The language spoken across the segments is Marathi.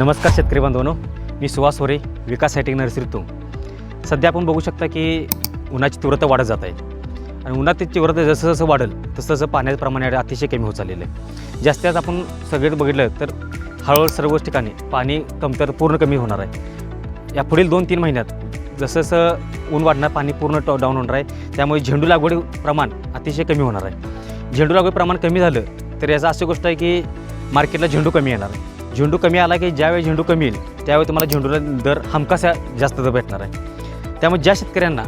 नमस्कार शेतकरी बांधवांनो मी सुहास होरे विकास हायटेक नर्सरी तुम सध्या आपण बघू शकता की उन्हाची तीव्रता वाढत जात आहे. आणि उन्हाची तीव्रता जसं जसं वाढेल तसं तसं पाण्याचं प्रमाण अतिशय कमी होत चाललेलं आहे. जास्तीत जास्त आपण सगळे बघितलं तर हळूहळू सर्व ठिकाणी पाणी कमतर पूर्ण कमी होणार आहे. या पुढील दोन तीन महिन्यात जसं जसं ऊन वाढणार पाणी पूर्ण टॉ डाऊन होणार आहे. त्यामुळे झेंडू लागवड प्रमाण अतिशय कमी होणार आहे. झेंडू लागवड प्रमाण कमी झालं तर याचा अशी गोष्ट आहे की मार्केटला झेंडू कमी येणार झेंडू कमी आला की ज्यावेळी झेंडू कमी येईल त्यावेळी तुम्हाला झेंडूला दर हमखासा जास्त दर भेटणार आहे. त्यामुळे ज्या शेतकऱ्यांना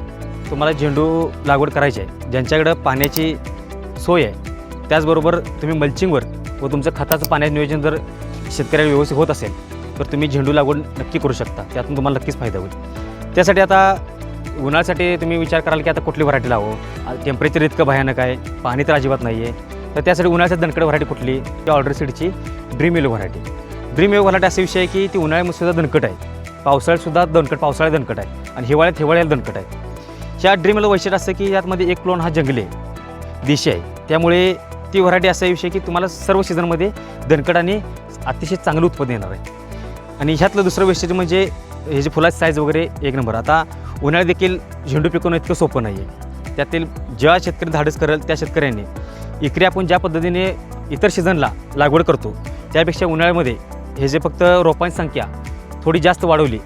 तुम्हाला झेंडू लागवड करायची आहे ज्यांच्याकडं पाण्याची सोय आहे त्याचबरोबर तुम्ही मल्चिंगवर व तुमचं खताचं पाण्याचं नियोजन जर शेतकऱ्याला व्यवस्थित होत असेल तर तुम्ही झेंडू लागवड नक्की करू शकता. त्यातून तुम्हाला नक्कीच फायदा होईल. त्यासाठी आता उन्हाळ्यासाठी तुम्ही विचार कराल की आता कुठली व्हरायटी लावो टेम्परेचर इतकं भयानक आहे पाणी तर अजिबात नाही आहे तर त्यासाठी उन्हाळ्याच्या दणकड व्हरायटी कुठली? त्या order सीडची dream yellow variety. Dream yellow variety असा विषय आहे की ती उन्हाळ्यामध्ये सुद्धा दणकट आहे. पावसाळ्यातसुद्धा दणकट पावसाळ्यात दणकट आहे. आणि हिवाळ्यात हिवाळ्याला दणकट आहे. ह्या ड्रीमला वैशिष्ट्य असं की यातमध्ये एक प्लॉन हा जंगली आहे. देशी आहे. त्यामुळे ती व्हरायटी असा विषय की तुम्हाला सर्व सीझनमध्ये दणकट आणि अतिशय चांगलं उत्पादन येणार आहे. आणि ह्यातलं दुसरं वैशिष्ट्य म्हणजे हे जे फुलाची साईज वगैरे एक नंबर. आता उन्हाळ्यात देखील झेंडू पिकवणं इतकं सोपं नाही आहे त्यातील ज्या शेतकरी धाडस करेल त्या शेतकऱ्यांनी इकडे आपण ज्या पद्धतीने इतर सीझनला लागवड करतो त्यापेक्षा उन्हाळ्यामध्ये हे जे फक्त रोपांची संख्या थोडी जास्त वाढवली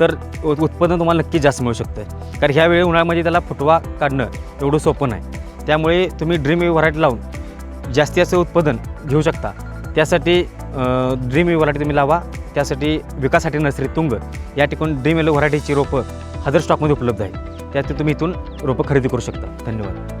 तर उत्पन्न तुम्हाला नक्कीच जास्त मिळू शकतं कारण ह्यावेळी उन्हाळ्यामध्ये त्याला फुटवा काढणं एवढं सोपं नाही. त्यामुळे तुम्ही ड्रीम व्हरायटी लावून जास्ती जास्त उत्पादन घेऊ शकता. त्यासाठी ड्रीम व्हरायटी तुम्ही लावा. त्यासाठी विकासाठी नर्सरी तुंग या ठिकाणी ड्रीम येलो व्हरायटीची रोपं हजर स्टॉकमध्ये उपलब्ध आहे त्यात तुम्ही इथून रोपं खरेदी करू शकता. धन्यवाद.